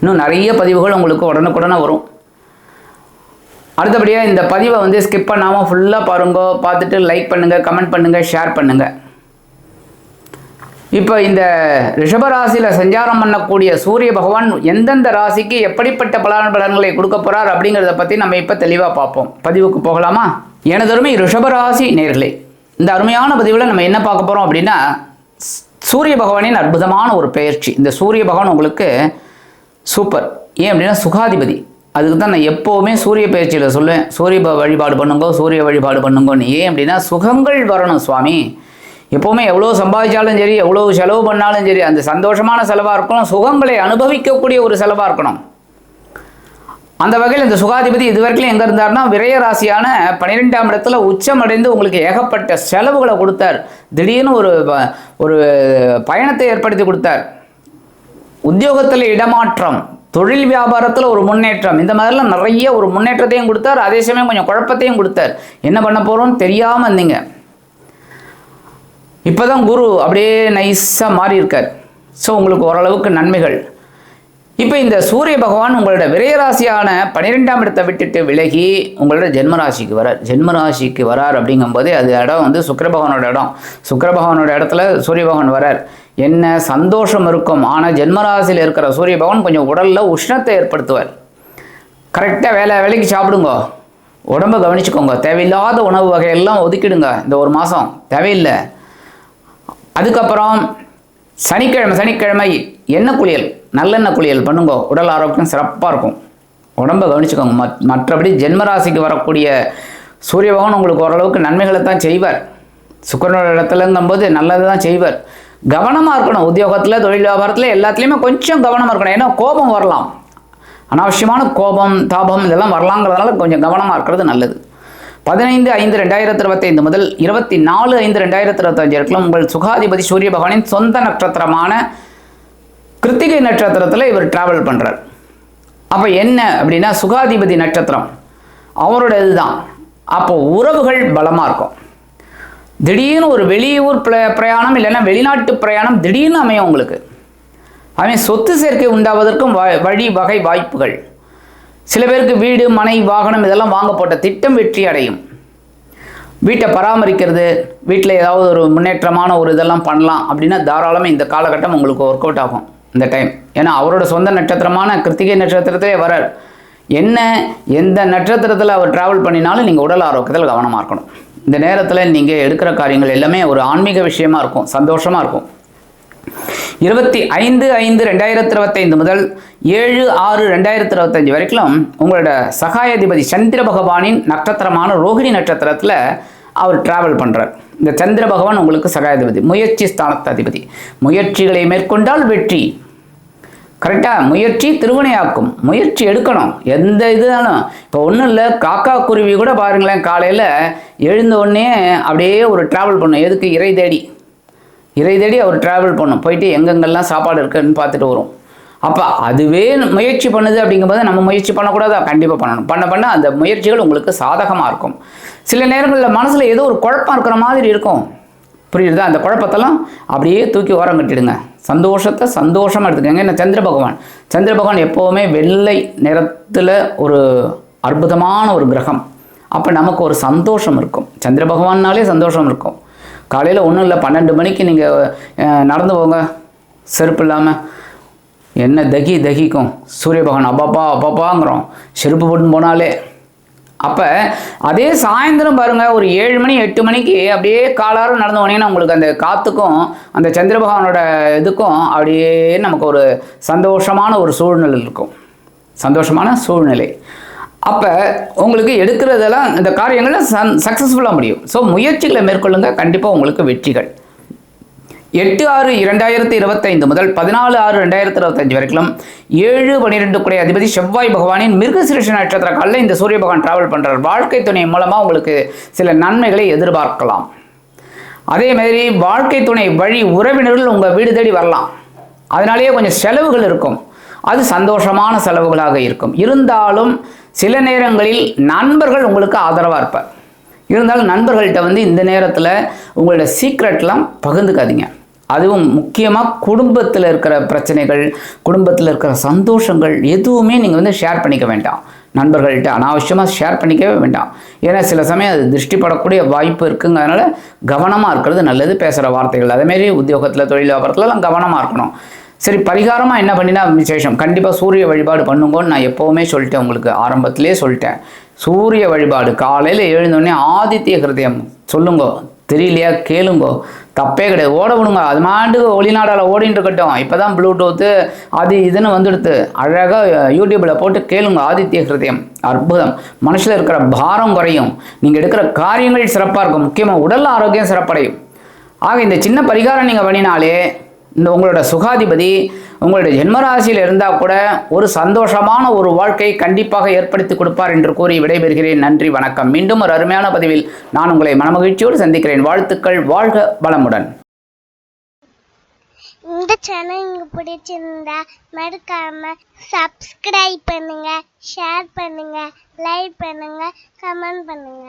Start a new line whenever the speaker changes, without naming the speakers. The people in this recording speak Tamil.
இன்னும் நிறைய பதிவுகள் உங்களுக்கு உடனுக்குடனே வரும். அடுத்தபடியாக இந்த பதிவை வந்து ஸ்கிப் பண்ணாமல் ஃபுல்லாக பாருங்க பார்த்துட்டு லைக் பண்ணுங்கள் கமெண்ட் பண்ணுங்கள் ஷேர் பண்ணுங்கள் இப்போ இந்த ரிஷபராசியில் சஞ்சாரம் பண்ணக்கூடிய சூரிய பகவான் எந்தெந்த ராசிக்கு எப்படிப்பட்ட பலன் பலன்களை கொடுக்க போகிறார் அப்படிங்கிறத பற்றி நம்ம இப்போ தெளிவாக பார்ப்போம். பதிவுக்கு போகலாமா? எனதருமை ரிஷபராசி நேர்களே இந்த அருமையான பதிவில் நம்ம என்ன பார்க்க போகிறோம் அப்படின்னா சூரிய பகவானின் அற்புதமான ஒரு பயிற்சி. இந்த சூரிய பகவான் உங்களுக்கு சூப்பர். ஏன் அப்படின்னா சுகாதிபதி. அதுக்கு தான் நான் எப்போவுமே சூரிய பயிற்சியில் சொல்லுவேன். சூரிய வழிபாடு பண்ணுங்கோ சூரிய வழிபாடு பண்ணுங்கன்னு. ஏன் அப்படின்னா சுகங்கள் வரணும் சுவாமி. எப்போவுமே எவ்வளோ சம்பாதிச்சாலும் சரி எவ்வளோ செலவு பண்ணாலும் சரி அந்த சந்தோஷமான செலவாக இருக்கணும் சுகங்களை அனுபவிக்கக்கூடிய ஒரு செலவாக இருக்கணும். அந்த வகையில் இந்த சுகாதிபதி இது வரைக்கும் எங்கே இருந்தார்னா விரய ராசியான பன்னிரெண்டாம் இடத்துல உச்சம் அடைந்து உங்களுக்கு ஏகப்பட்ட செலவுகளை கொடுத்தார். திடீர்னு ஒரு ஒரு பயணத்தை ஏற்படுத்தி கொடுத்தார். உத்தியோகத்தில் இடமாற்றம் தொழில் வியாபாரத்தில் ஒரு முன்னேற்றம். இந்த மாதிரிலாம் நிறைய ஒரு முன்னேற்றத்தையும் கொடுத்தார். அதே சமயம் கொஞ்சம் குழப்பத்தையும் கொடுத்தார். என்ன பண்ண போகிறோம்னு தெரியாமல் இருந்தீங்க இப்போ தான் குரு அப்படியே நைஸாக மாறி இருக்கார் ஸோ உங்களுக்கு ஓரளவுக்கு நன்மைகள். இப்போ இந்த சூரிய பகவான் உங்களோட விரயராசியான பன்னிரெண்டாம் இடத்தை விட்டுட்டு விலகி உங்களோட ஜென்மராசிக்கு வரார் ஜென்மராசிக்கு வரார் அப்படிங்கும்போது அது இடம் வந்து சுக்கர பகவானோட இடம். சுக்கர பகவானோட இடத்துல சூரிய பகவான் வரார். என்ன சந்தோஷம் இருக்கும். ஆனால் ஜென்மராசியில் இருக்கிற சூரிய பகவான் கொஞ்சம் உடலில் உஷ்ணத்தை ஏற்படுத்துவார். கரெக்டாக வேலை வேலைக்கு சாப்பிடுங்க. உடம்பை கவனிச்சுக்கோங்க. தேவையில்லாத உணவு வகையெல்லாம் ஒதுக்கிடுங்க. இந்த ஒரு மாதம் தேவையில்லை. அதுக்கப்புறம் சனிக்கிழமை சனிக்கிழமை எண்ணெய் குளியல்? நல்லெண்ணெய் குளியல் பண்ணுங்க. உடல் ஆரோக்கியம் சிறப்பாக இருக்கும். உடம்பை கவனிச்சுக்கோங்க. மத் மற்றபடி ஜென்மராசிக்கு வரக்கூடிய சூரிய பகவான் உங்களுக்கு ஓரளவுக்கு நன்மைகளை தான் செய்வார். சுக்கரனோட இடத்துலங்கும்போது நல்லது தான் செய்வார். கவனமாக இருக்கணும். உத்தியோகத்தில் தொழில் வியாபாரத்தில் எல்லாத்துலேயுமே கொஞ்சம் கவனமாக இருக்கணும். ஏன்னா கோபம் வரலாம். அனாவசியமான கோபம் தாபம் இதெல்லாம் வரலாங்கிறதுனால கொஞ்சம் கவனமாக இருக்கிறது நல்லது. பதினைந்து ஐந்து ரெண்டாயிரத்தி இருபத்தைந்து முதல் இருபத்தி நாலு ஐந்து ரெண்டாயிரத்தி இருபத்தஞ்சு இருக்கலாம் உங்கள் சுகாதிபதி சூரிய பகவானின் சொந்த நட்சத்திரமான கிருத்திகை நட்சத்திரத்தில் இவர் டிராவல் பண்ணுறார் அப்போ என்ன அப்படின்னா சுகாதிபதி நட்சத்திரம். அவரோட இதுதான் அப்போ உறவுகள் பலமாக இருக்கும். திடீர்னு ஒரு வெளியூர் பிரயாணம் இல்லைன்னா வெளிநாட்டு பிரயாணம் திடீர்னு அமையும் உங்களுக்கு. அவன் சொத்து சேர்க்கை உண்டாவதற்கும் வழி வகை வாய்ப்புகள். சில பேருக்கு வீடு மனை வாகனம் இதெல்லாம் வாங்க போட்ட திட்டம் வெற்றி அடையும். வீட்டை பராமரிக்கிறது வீட்டில் ஏதாவது ஒரு முன்னேற்றமான ஒரு இதெல்லாம் பண்ணலாம் அப்படின்னா தாராளமாக இந்த காலகட்டம் உங்களுக்கு ஒர்க் அவுட் ஆகும். இந்த டைம் ஏன்னா அவரோட சொந்த நட்சத்திரமான கிருத்திகை நட்சத்திரத்திலே வரார் என்ன எந்த நட்சத்திரத்தில் அவர் ட்ராவல் பண்ணினாலும் நீங்கள் உடல் ஆரோக்கியத்தில் கவனமாக இருக்கணும். இந்த நேரத்தில் நீங்கள் எடுக்கிற காரியங்கள் எல்லாமே ஒரு ஆன்மீக விஷயமா இருக்கும். சந்தோஷமாக இருக்கும். இருபத்தி ஐந்து ஐந்து ரெண்டாயிரத்தி இருபத்தைந்து முதல் ஏழு ஆறு ரெண்டாயிரத்தி இருபத்தஞ்சு வரைக்கும் உங்களோட சகாயாதிபதி சந்திர பகவானின் நட்சத்திரமான ரோகிணி நட்சத்திரத்தில் அவர் டிராவல் பண்ணுறார் இந்த சந்திர பகவான் உங்களுக்கு சகாயாதிபதி முயற்சி ஸ்தானத்து அதிபதி முயற்சிகளை மேற்கொண்டால் வெற்றி. கரெக்டாக முயற்சி திருவினையாக்கும். முயற்சி எடுக்கணும். எந்த இதுனாலும். இப்போ ஒன்றும் இல்லை. காக்கா குருவி கூட பாருங்களேன் காலையில் எழுந்த உடனே அப்படியே ஒரு ட்ராவல் பண்ணும். எதுக்கு? இறை தேடி. இறை தேடி அவர் ட்ராவல் பண்ணும். போயிட்டு எங்கெங்கெல்லாம் சாப்பாடு இருக்குன்னு பார்த்துட்டு வரும் அப்போ அதுவே முயற்சி பண்ணுது அப்படிங்கும்போது நம்ம முயற்சி பண்ணக்கூடாதா? கண்டிப்பாக பண்ணணும். பண்ண பண்ண அந்த முயற்சிகள் உங்களுக்கு சாதகமாக இருக்கும். சில நேரங்களில் மனசில் ஏதோ ஒரு குழப்பம் இருக்கிற மாதிரி இருக்கும். புரியுதா? அந்த குழப்பத்தெல்லாம் அப்படியே தூக்கி ஓரம் கட்டிடுங்க. சந்தோஷத்தை சந்தோஷமாக எடுத்துக்கோங்க. என்ன சந்திர பகவான். சந்திர பகவான் எப்போவுமே வெள்ளை நிறத்தில் ஒரு அற்புதமான ஒரு கிரகம். அப்போ நமக்கு ஒரு சந்தோஷம் இருக்கும். சந்திர பகவான்னாலே சந்தோஷம் இருக்கும். காலையில் ஒன்றும் இல்லை பன்னெண்டு மணிக்கு நீங்கள் நடந்து போங்க. செருப்பு இல்லாமல் என்ன தகி தகிக்கும். சூரிய பகவான் அப்பப்பா அப்பப்பாங்கிறோம். செருப்பு போட்டு போனாலே அப்போ அதே சாயந்தரம் பாருங்கள் ஒரு ஏழு மணி எட்டு மணிக்கு அப்படியே காலாரம் நடந்து போனீங்கன்னா உங்களுக்கு அந்த காற்றுக்கும் அந்த சந்திரபகவானோட இதுக்கும் அப்படியே நமக்கு ஒரு சந்தோஷமான ஒரு சூழ்நிலை இருக்கும். சந்தோஷமான சூழ்நிலை. அப்போ உங்களுக்கு எடுக்கிறதெல்லாம் இந்த காரியங்களில் சன் சக்ஸஸ்ஃபுல்லாக முடியும். ஸோ முயற்சிகளை மேற்கொள்ளுங்க. கண்டிப்பாக உங்களுக்கு வெற்றிகள். எட்டு ஆறு இரண்டாயிரத்தி இருபத்தைந்து முதல் பதினாலு ஆறு ரெண்டாயிரத்தி இருபத்தஞ்சு வரைக்கும் ஏழு பன்னிரெண்டு குடை அதிபதி செவ்வாய் பகவானின் மிருகசிருஷ நட்சத்திர காலில் இந்த சூரிய பகவான் டிராவல் பண்ணுறார் வாழ்க்கை துணை மூலமாக உங்களுக்கு சில நன்மைகளை எதிர்பார்க்கலாம். அதே மாதிரி வாழ்க்கை துணை வழி உறவினர்கள் உங்கள் வீடு தேடி வரலாம். அதனாலேயே கொஞ்சம் செலவுகள் இருக்கும். அது சந்தோஷமான செலவுகளாக இருக்கும். இருந்தாலும் சில நேரங்களில் நண்பர்கள் உங்களுக்கு ஆதரவாக இருப்பார். இருந்தாலும் நண்பர்கள்ட்ட வந்து இந்த நேரத்தில் உங்களோட சீக்ரெட்லாம் பகிர்ந்துக்காதீங்க. அதுவும் முக்கியமாக குடும்பத்தில் இருக்கிற பிரச்சனைகள் குடும்பத்தில் இருக்கிற சந்தோஷங்கள் எதுவுமே நீங்கள் வந்து ஷேர் பண்ணிக்க வேண்டாம். நண்பர்கள்ட்ட அனாவசியமாக ஷேர் பண்ணிக்கவே வேண்டாம். ஏன்னா சில சமயம் அது திருஷ்டிப்படக்கூடிய வாய்ப்பு இருக்குங்கிறதுனால கவனமாக இருக்கிறது நல்லது பேசுகிற வார்த்தைகள். அதேமாரி உத்தியோகத்தில் தொழில் வியாபாரத்துலலாம் கவனமாக இருக்கணும். சரி பரிகாரமாக என்ன பண்ணினா விசேஷம்? கண்டிப்பாக சூரிய வழிபாடு பண்ணுங்கன்னு நான் எப்போவுமே சொல்லிட்டேன் உங்களுக்கு. ஆரம்பத்திலே சொல்லிட்டேன். சூரிய வழிபாடு. காலையில் எழுந்தோடனே ஆதித்ய ஹிருதயம் சொல்லுங்க. தெரியலையா? கேளுங்கோ. தப்பே கிடையாது. ஓட விடுங்க. அது மாட்டுக்கு ஒளிநாடால் ஓடின்னு இருக்கட்டும். இப்போ தான் ப்ளூடூத்து அது இதுன்னு வந்துடுத்து. அழகாக யூடியூப்பில் போட்டு கேளுங்க. ஆதித்ய ஹிருதயம். அற்புதம். மனுஷில் இருக்கிற பாரம் குறையும். நீங்கள் எடுக்கிற காரியங்கள் சிறப்பாக இருக்கும். முக்கியமாக உடல் ஆரோக்கியம் சிறப்படையும். ஆக இந்த சின்ன பரிகாரம் நீங்கள் பண்ணினாலே இந்த உங்களோட சுகாதிபதி உங்களுடைய ஜென்மராசியில் இருந்தால் கூட ஒரு சந்தோஷமான ஒரு வாழ்க்கை கண்டிப்பாக ஏற்படுத்தி கொடுப்பார் என்று கூறி விடைபெறுகிறேன். நன்றி வணக்கம். மீண்டும் ஒரு அருமையான பதிவில் நான் உங்களை மனமகிழ்ச்சியோடு சந்திக்கிறேன். வாழ்த்துக்கள் வாழ்க வளமுடன்.
இந்த சேனல் உங்களுக்கு பிடிச்சிருந்தா மறக்காம சப்ஸ்கிரைப் பண்ணுங்க ஷேர் பண்ணுங்க லைக் பண்ணுங்க கமெண்ட் பண்ணுங்க.